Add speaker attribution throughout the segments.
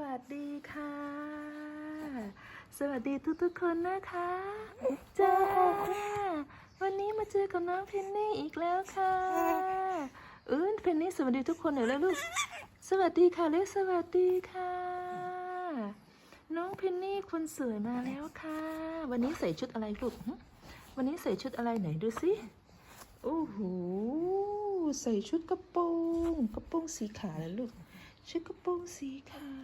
Speaker 1: วัสดีค่ะ สวัสดีทุกๆคนนะคะจ้าวันนี้มาเจอกับน้องเพนนี่อีกแล้วค่ะเออเพนนี่สวัสดีทุกคนหน่อยแล้วลูกสวัสดีค่ะเล็กสวัสดีค่ะ น้องเพนนี่คนสวยมาแล้วค่ะ วันนี้ใส่ชุดอะไรลูกหึวันนี้ใส่ชุดอะไรไหนดูสิโอ้โหใส่ชุดกระโปรงกระโปรงสีขาวแล้วลูกชุดกระโปรงสีขาว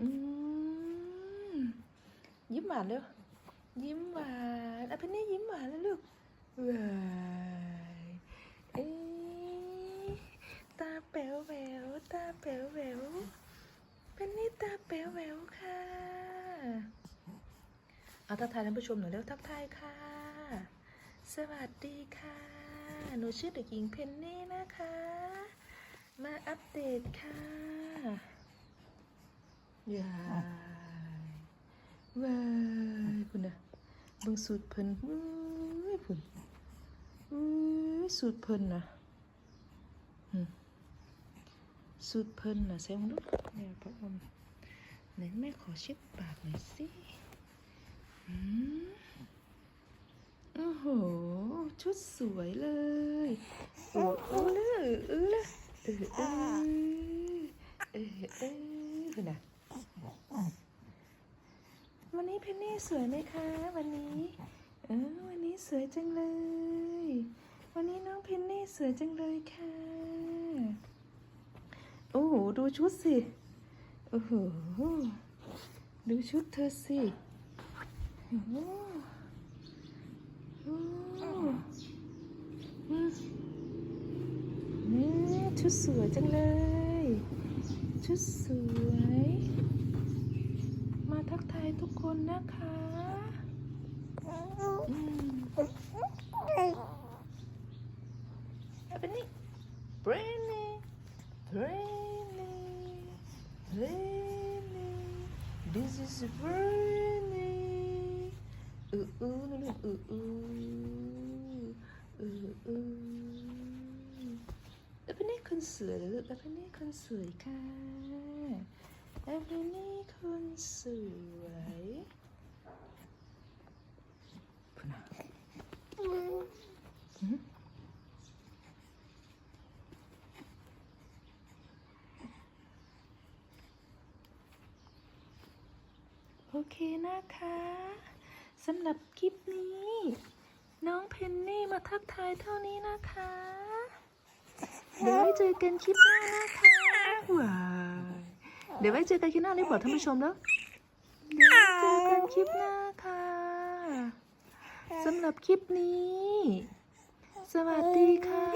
Speaker 1: อืมยิ้มหวานเร็วยิ้มหวานอะเพนนี่ยิ้มหวานแล้วลูกวายเอ๊ตาแป๋วแหววตาแป๋วแหววเพนนี่ตาแป๋วแหววค่ะเอาทักทายท่านผู้ชมหน่อยเร็วทักทายค่ะ สวัสดีค่ะ หนูชื่อเด็กหญิงเพนนี่นะคะ มาอัปเดตค่ะ ยายว้ายคุณนะเบิ่งสูตรเพิ่นอุ้ยคุณอุ้ยสูตรเพิ่นนะสูตรเพิ่นนะแซงดูเนี่ยพระอมไหนแม่ขอเช็ดปากหน่อยสิอืมโอ้โห ชุดสวยเลยโอ้โอ้เลยเออเลยเออเออเออเออนะวันนี้เพนนี่ สวยไหมคะวันนี้ เออวันนี้สวยจังเลย วันนี้น้องเพนนี่สวยจังเลยค่ะ โอ้โหดูชุดสิ โอ้โห ดูชุดเธอสิ โอ้โหนี่ชุดสวยจังเลย ชุดสวย ทุกคนนะคะเอาเป็นนี่ Brandy Brandy Brandy This is Brandy อืออือนั่นอืออืออืออือเอาเป็นนี่คนสวยหรอลูกเอาเป็นนี่คนสวยค่ะ เอาเป็นนี่คนสวยพูดนะหืมโอเคนะคะสำหรับคลิปนี้ น้องเพนนี่มาทักทายเท่านี้นะคะ เดี๋ยวไว้เจอกันคลิปหน้านะคะว้า ดี๋ยวไว้เจอกันคลิปหน้าได้บอกท่านผู้ชมแล้วเดี๋ยวเจอกันคลิปหน้าค่ะสำหรับคลิปนี้ สวัสดีค่ะ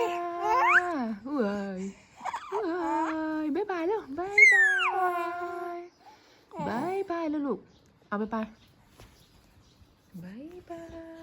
Speaker 1: เว้ายว้ยบ๊ายบายแล้วบ๊ายบายบายบายแล้วลูกเอาไปไปบายบาย